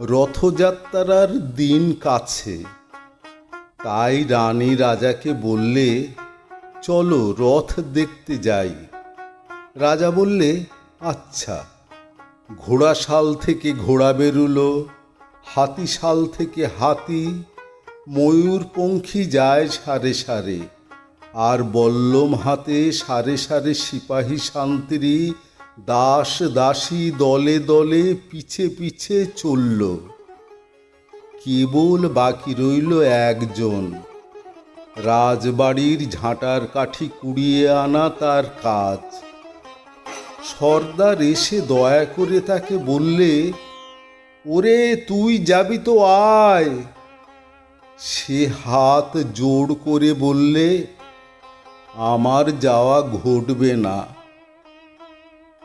রথযাত্রার দিন কাছে। তাই রানী রাজাকে বললে, চলো রথ দেখতে যাই। রাজা বললে আচ্ছা। ঘোড়াশাল থেকে ঘোড়া বেরুলো, হাতিশাল থেকে হাতি ময়ূর ময়ূরপঙ্খী যায় সারে সারে, আর বল্লম হাতে সারে সারে সিপাহী শান্তিরি দাস দাসী দলে দলে পিছে পিছে চলল। কেবল বাকি রইল একজন। রাজবাড়ির ঝাঁটার কাঠি কুড়িয়ে আনা তার কাজ। সর্দার এসে দয়া করে তাকে বললে, ওরে, তুই যাবি তো আয়। সে হাত জোড় করে বললে, আমার যাওয়া ঘটবে না।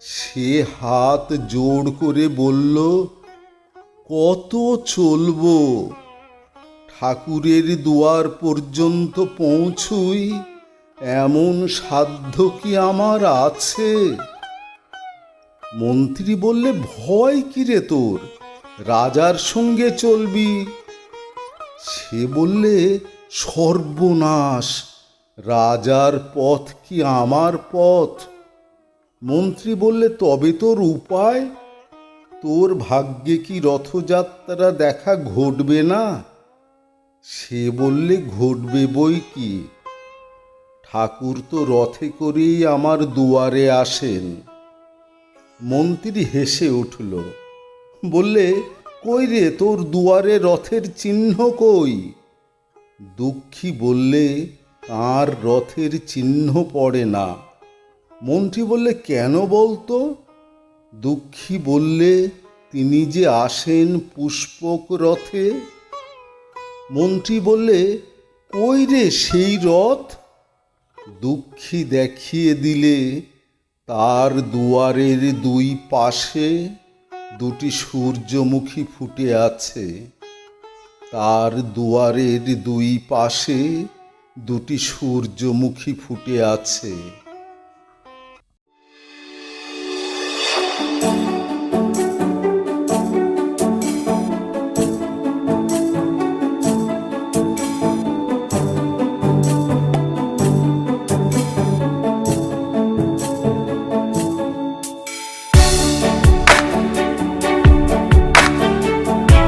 সে হাত জোড় করে বলল, কত চলবো? ঠাকুরের দুয়ার পর্যন্ত পৌঁছুই, এমন সাধ্য কি আমার আছে? মন্ত্রী বললে, ভয় কিরে তোর? রাজার সঙ্গে চলবি? সে বললে, সর্বনাশ! রাজার পথ কি আমার পথ? মন্ত্রী বললে, তবে তোর উপায়? তোর ভাগ্যে কি রথযাত্রা দেখা ঘটবে না? সে বললে, ঘটবে বই কি? ঠাকুর তো রথে করেই আমার দুয়ারে আসেন। মন্ত্রী হেসে উঠল, বললে, কই রে, তোর দুয়ারে রথের চিহ্ন কই? দুঃখী বললে তার রথের চিহ্ন পড়ে না। মন্ত্রী বললে, কেন বলতো? দুঃখী বললে, তিনি যে আসেন পুষ্পক রথে? মন্ত্রী বললে, কই রে সেই রথ? দুঃখী দেখিয়ে দিলে, তার দুয়ারের দুই পাশে দুটি সূর্যমুখী ফুটে আছে। তার দুয়ারের দুই পাশে দুটি সূর্যমুখী ফুটে আছে।